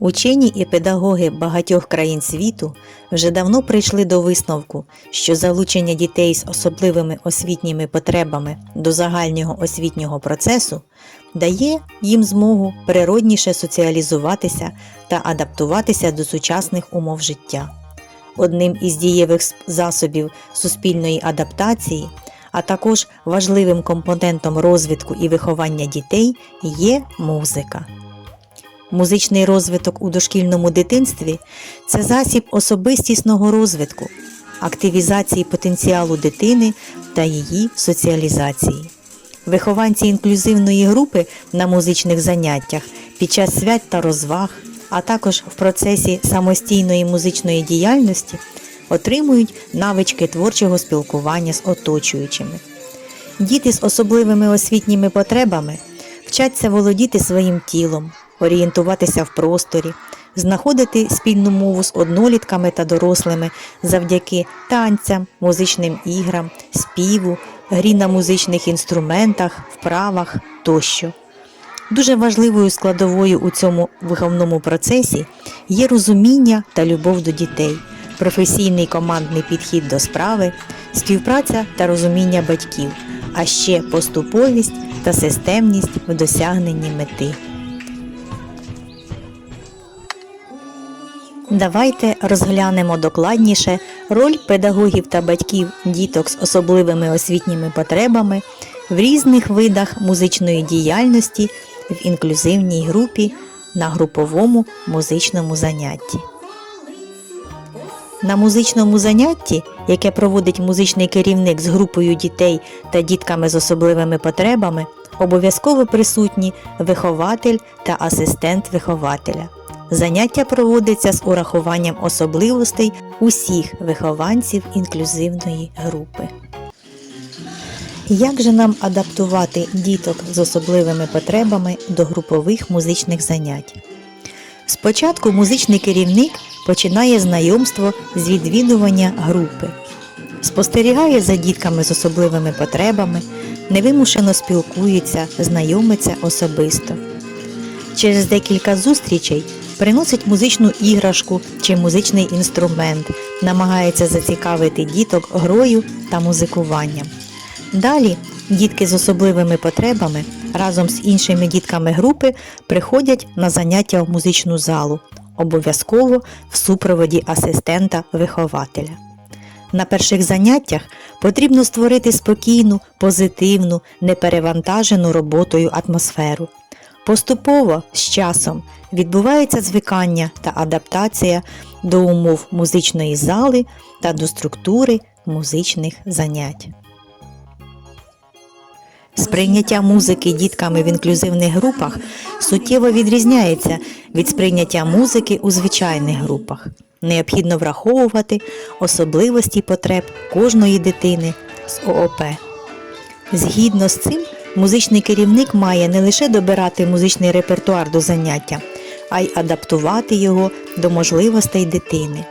Учені і педагоги багатьох країн світу вже давно прийшли до висновку, що залучення дітей з особливими освітніми потребами до загального освітнього процесу дає їм змогу природніше соціалізуватися та адаптуватися до сучасних умов життя. Одним із дієвих засобів суспільної адаптації, а також важливим компонентом розвитку і виховання дітей є музика. Музичний розвиток у дошкільному дитинстві це засіб особистісного розвитку, активізації потенціалу дитини та її соціалізації. Вихованці інклюзивної групи на музичних заняттях під час свят та розваг, а також в процесі самостійної музичної діяльності отримують навички творчого спілкування з оточуючими. Діти з особливими освітніми потребами вчаться володіти своїм тілом, орієнтуватися в просторі, знаходити спільну мову з однолітками та дорослими завдяки танцям, музичним іграм, співу, грі на музичних інструментах, вправах тощо. Дуже важливою складовою у цьому виховному процесі є розуміння та любов до дітей, професійний командний підхід до справи, співпраця та розуміння батьків, а ще поступовість та системність в досягненні мети. Давайте розглянемо докладніше роль педагогів та батьків діток з особливими освітніми потребами в різних видах музичної діяльності в інклюзивній групі на груповому музичному занятті. На музичному занятті, яке проводить музичний керівник з групою дітей та дітками з особливими потребами, обов'язково присутні вихователь та асистент вихователя. Заняття проводиться з урахуванням особливостей усіх вихованців інклюзивної групи. Як же нам адаптувати діток з особливими потребами до групових музичних занять? Спочатку музичний керівник починає знайомство з відвідування групи, спостерігає за дітками з особливими потребами, невимушено спілкується, знайомиться особисто. Через декілька зустрічей приносить музичну іграшку чи музичний інструмент, намагається зацікавити діток грою та музикуванням. Далі дітки з особливими потребами разом з іншими дітками групи приходять на заняття в музичну залу, обов'язково в супроводі асистента-вихователя. На перших заняттях потрібно створити спокійну, позитивну, неперевантажену роботою атмосферу. Поступово з часом відбувається звикання та адаптація до умов музичної зали та до структури музичних занять. Сприйняття музики дітками в інклюзивних групах суттєво відрізняється від сприйняття музики у звичайних групах. Необхідно враховувати особливості потреб кожної дитини з ООП. Згідно з цим, музичний керівник має не лише добирати музичний репертуар до заняття, а й адаптувати його до можливостей дитини.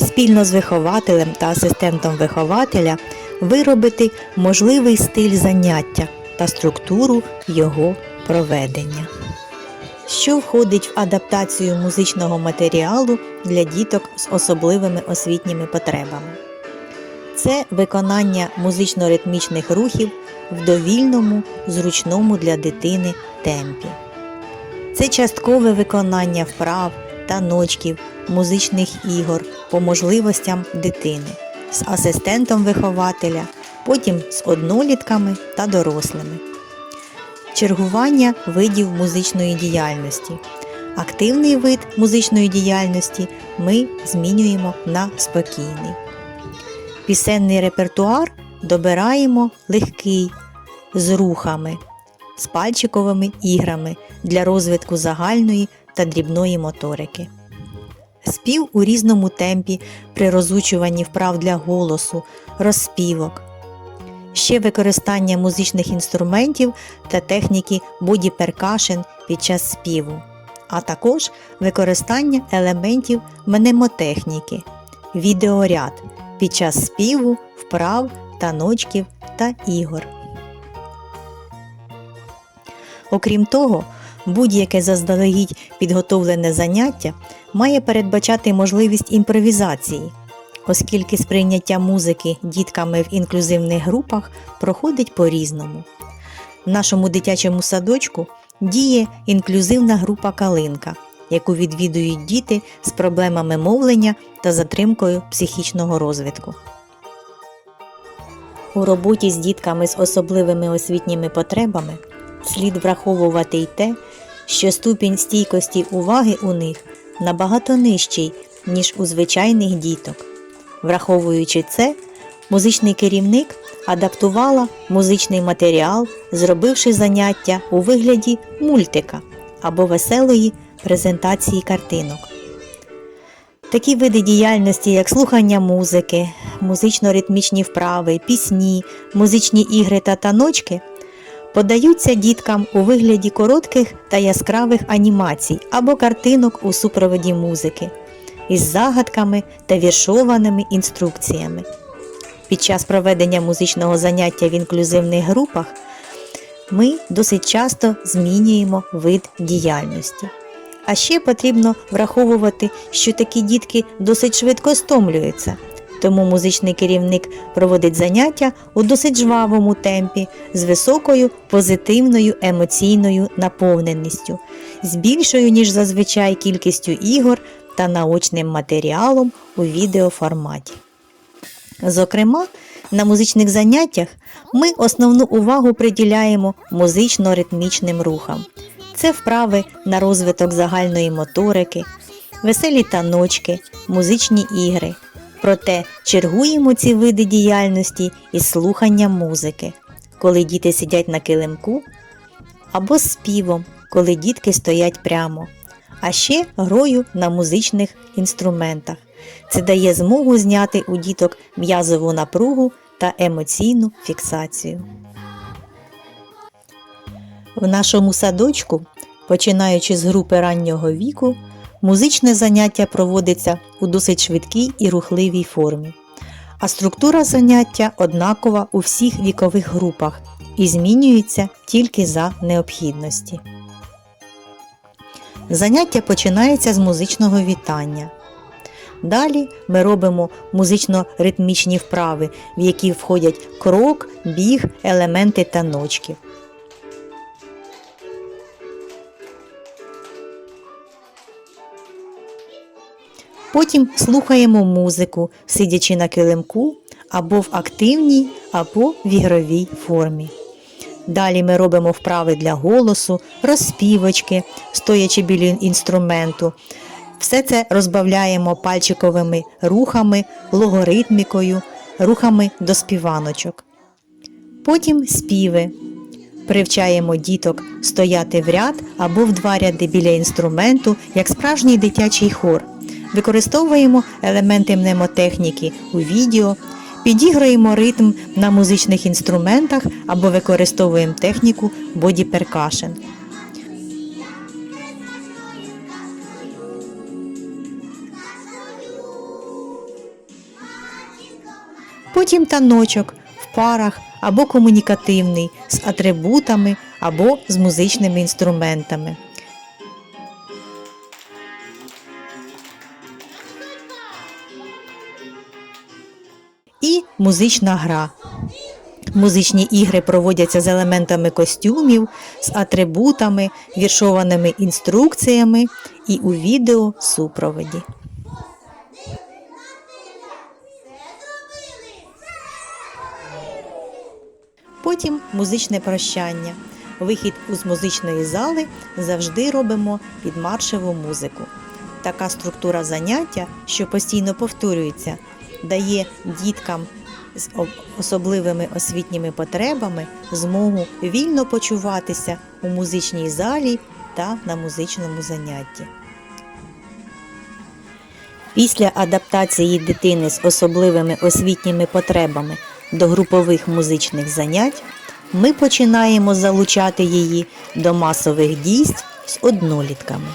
Спільно з вихователем та асистентом вихователя виробити можливий стиль заняття та структуру його проведення. Що входить в адаптацію музичного матеріалу для діток з особливими освітніми потребами? Це виконання музично-ритмічних рухів в довільному, зручному для дитини темпі. Це часткове виконання вправ, таночків, музичних ігор по можливостям дитини з асистентом вихователя, потім з однолітками та дорослими. Чергування видів музичної діяльності. Активний вид музичної діяльності ми змінюємо на спокійний. Пісенний репертуар добираємо легкий з рухами, з пальчиковими іграми для розвитку загальної та дрібної моторики. Спів у різному темпі при розучуванні вправ для голосу, розспівок. Ще використання музичних інструментів та техніки боді перкашен під час співу, а також використання елементів мнемотехніки, відеоряд під час співу, вправ, таночків та ігор. Окрім того, Будь-яке заздалегідь підготовлене заняття має передбачати можливість імпровізації, оскільки сприйняття музики дітками в інклюзивних групах проходить по-різному. В нашому дитячому садочку діє інклюзивна група Калинка, яку відвідують діти з проблемами мовлення та затримкою психічного розвитку. У роботі з дітками з особливими освітніми потребами слід враховувати й те, що ступінь стійкості уваги у них набагато нижчий, ніж у звичайних діток. Враховуючи це, музичний керівник адаптувала музичний матеріал, зробивши заняття у вигляді мультика або веселої презентації картинок. Такі види діяльності, як слухання музики, музично-ритмічні вправи, пісні, музичні ігри та таночки, подаються діткам у вигляді коротких та яскравих анімацій або картинок у супроводі музики із загадками та віршованими інструкціями. Під час проведення музичного заняття в інклюзивних групах ми досить часто змінюємо вид діяльності. А ще потрібно враховувати, що такі дітки досить швидко стомлюються, тому музичний керівник проводить заняття у досить жвавому темпі з високою позитивною емоційною наповненістю, з більшою, ніж зазвичай кількістю ігор та наочним матеріалом у відеоформаті. Зокрема, на музичних заняттях ми основну увагу приділяємо музично-ритмічним рухам. Це вправи на розвиток загальної моторики, веселі таночки, музичні ігри. Проте чергуємо ці види діяльності із слуханням музики, коли діти сидять на килимку, або з співом, коли дітки стоять прямо, а ще грою на музичних інструментах. Це дає змогу зняти у діток м'язову напругу та емоційну фіксацію. В нашому садочку, починаючи з групи раннього віку, музичне заняття проводиться у досить швидкій і рухливій формі. А структура заняття однакова у всіх вікових групах і змінюється тільки за необхідності. Заняття починається з музичного вітання. Далі ми робимо музично-ритмічні вправи, в які входять крок, біг, елементи та Потім слухаємо музику, сидячи на килимку або в активній, або в ігровій формі. Далі ми робимо вправи для голосу, розспівочки, стоячи біля інструменту. Все це розбавляємо пальчиковими рухами, логоритмікою, рухами до співаночок. Потім співи. Привчаємо діток стояти в ряд або в два ряди біля інструменту, як справжній дитячий хор. Використовуємо елементи мнемотехніки у відео, підіграємо ритм на музичних інструментах або використовуємо техніку боді перкашен. Потім таночок в парах або комунікативний з атрибутами або з музичними інструментами. Музична гра. Музичні ігри проводяться з елементами костюмів, з атрибутами, віршованими інструкціями і у відео супроводі. Потім музичне прощання. Вихід з музичної зали завжди робимо під маршеву музику. Така структура заняття, що постійно повторюється, дає діткам з особливими освітніми потребами змогу вільно почуватися у музичній залі та на музичному занятті. Після адаптації дитини з особливими освітніми потребами до групових музичних занять ми починаємо залучати її до масових дійств з однолітками.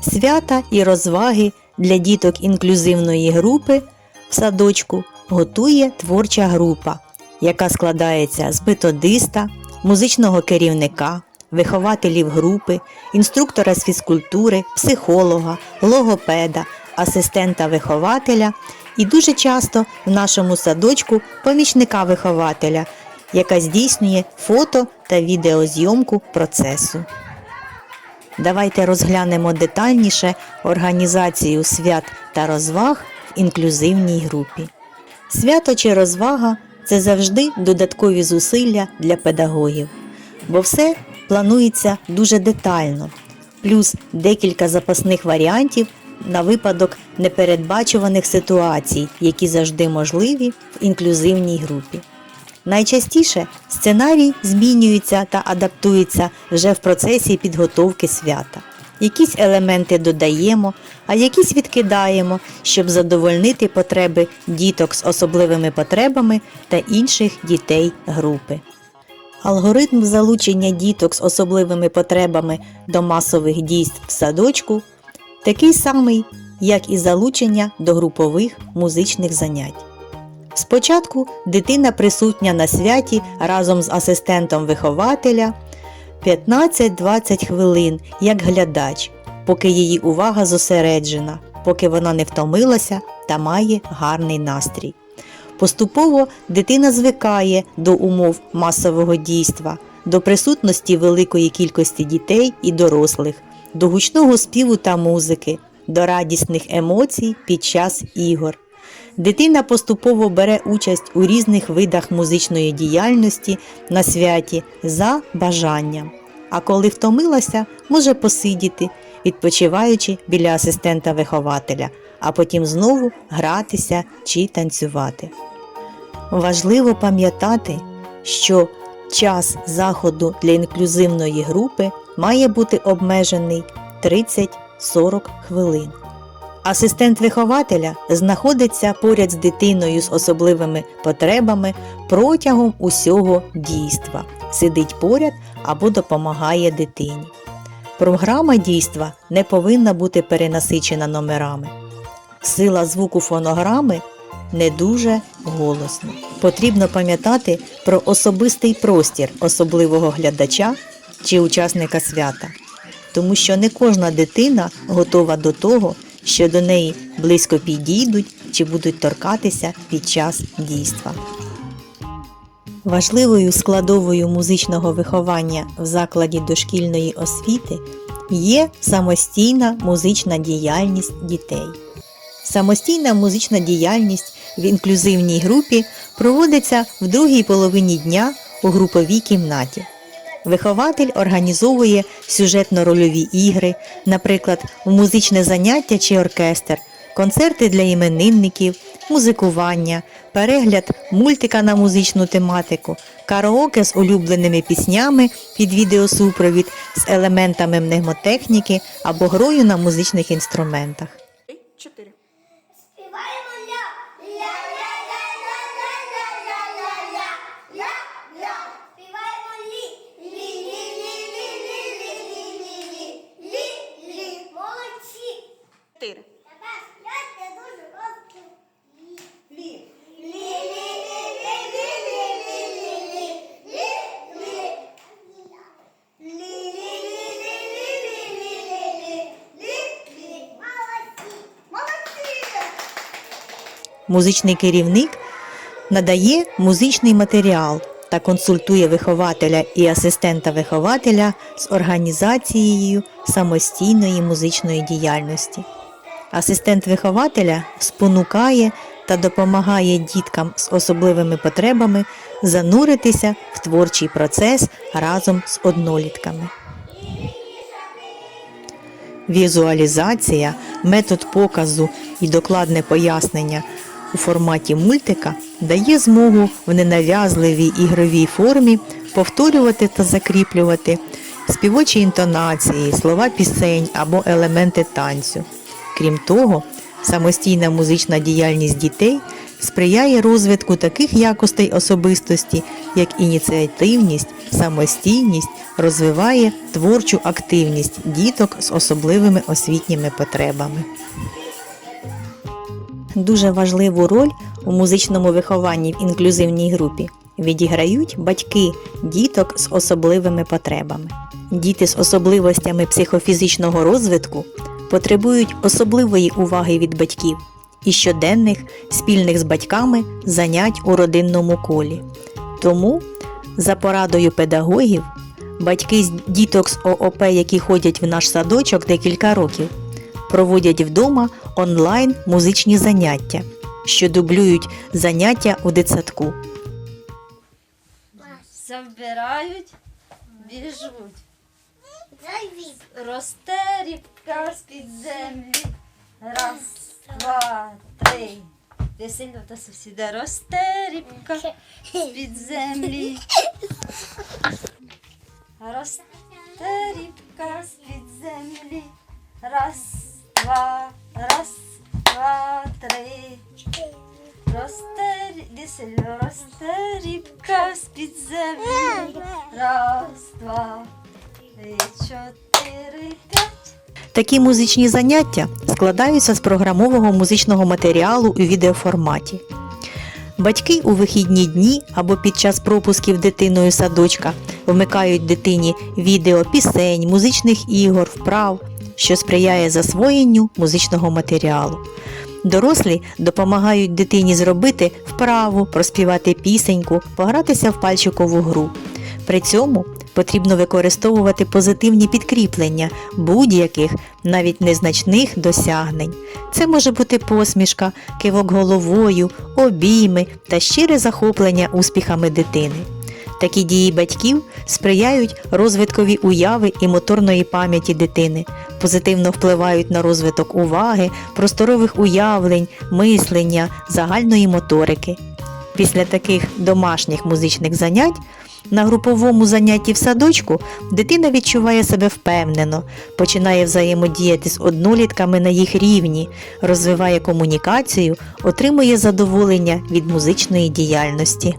Свята і розваги для діток інклюзивної групи в садочку готує творча група, яка складається з методиста, музичного керівника, вихователів групи, інструктора з фізкультури, психолога, логопеда, асистента вихователя і дуже часто в нашому садочку помічника вихователя, яка здійснює фото та відеозйомку процесу. Давайте розглянемо детальніше організацію свят та розваг в інклюзивній групі. Свято чи розвага це завжди додаткові зусилля для педагогів, бо все планується дуже детально, плюс декілька запасних варіантів на випадок непередбачуваних ситуацій, які завжди можливі в інклюзивній групі. Найчастіше сценарій змінюється та адаптується вже в процесі підготовки свята. Якісь елементи додаємо, а якісь відкидаємо, щоб задовольнити потреби діток з особливими потребами та інших дітей групи. Алгоритм залучення діток з особливими потребами до масових дійств в садочку такий самий, як і залучення до групових музичних занять. Спочатку дитина присутня на святі разом з асистентом вихователя 15-20 хвилин як глядач, поки її увага зосереджена, поки вона не втомилася та має гарний настрій. Поступово дитина звикає до умов масового дійства, до присутності великої кількості дітей і дорослих, до гучного співу та музики, до радісних емоцій під час ігор. Дитина поступово бере участь у різних видах музичної діяльності на святі за бажанням. А коли втомилася, може посидіти, відпочиваючи біля асистента вихователя, а потім знову гратися чи танцювати. Важливо пам'ятати, що час заходу для інклюзивної групи має бути обмежений 30-40 хвилин. Асистент вихователя знаходиться поряд з дитиною з особливими потребами протягом усього дійства, сидить поряд або допомагає дитині. Програма дійства не повинна бути перенасичена номерами. Сила звуку фонограми не дуже голосно. Потрібно пам'ятати про особистий простір особливого глядача чи учасника свята, тому що не кожна дитина готова до того, що до неї близько підійдуть чи будуть торкатися під час дійства. Важливою складовою музичного виховання в закладі дошкільної освіти є самостійна музична діяльність дітей. Самостійна музична діяльність в інклюзивній групі проводиться в другій половині дня у груповій кімнаті. Вихователь організовує сюжетно-рольові ігри, наприклад, музичне заняття чи оркестр, концерти для іменинників, музикування, перегляд мультика на музичну тематику, караоке з улюбленими піснями під відеосупровід з елементами мнемотехніки або грою на музичних інструментах. Чотири. Музичний керівник надає музичний матеріал та консультує вихователя і асистента вихователя з організацією самостійної музичної діяльності. Асистент вихователя спонукає та допомагає діткам з особливими потребами зануритися в творчий процес разом з однолітками. Візуалізація, метод показу і докладне пояснення у форматі мультика дає змогу в ненав'язливій ігровій формі повторювати та закріплювати співочі інтонації, слова пісень або елементи танцю. Крім того, самостійна музична діяльність дітей сприяє розвитку таких якостей особистості, як ініціативність, самостійність, розвиває творчу активність діток з особливими освітніми потребами. Дуже важливу роль у музичному вихованні в інклюзивній групі відіграють батьки діток з особливими потребами. Діти з особливостями психофізичного розвитку потребують особливої уваги від батьків і щоденних спільних з батьками занять у родинному колі. Тому, за порадою педагогів, батьки з діток з ООП, які ходять в наш садочок декілька років, проводять вдома онлайн музичні заняття, що дублюють заняття у дитсадку. Забирають, біжуть. Росте рібка з-під землі. Раз, два, три. Весело та сусіда. Росте рібка з-під землі. Росте рібка з-під землі. Раз, два, раз, два, три. Росте, рі- росте рібка з-під землі. Раз, два, три, чотири, п'ять. Такі музичні заняття складаються з програмового музичного матеріалу у відеоформаті. Батьки у вихідні дні або під час пропусків дитиною садочка вмикають дитині відео пісень, музичних ігор, вправ, що сприяє засвоєнню музичного матеріалу. Дорослі допомагають дитині зробити вправу, проспівати пісеньку, погратися в пальчикову гру. При цьому потрібно використовувати позитивні підкріплення будь-яких, навіть незначних досягнень. Це може бути посмішка, кивок головою, обійми та щире захоплення успіхами дитини. Такі дії батьків сприяють розвиткові уяви і моторної пам'яті дитини, позитивно впливають на розвиток уваги, просторових уявлень, мислення, загальної моторики. Після таких домашніх музичних занять на груповому занятті в садочку дитина відчуває себе впевнено, починає взаємодіяти з однолітками на їх рівні, розвиває комунікацію, отримує задоволення від музичної діяльності.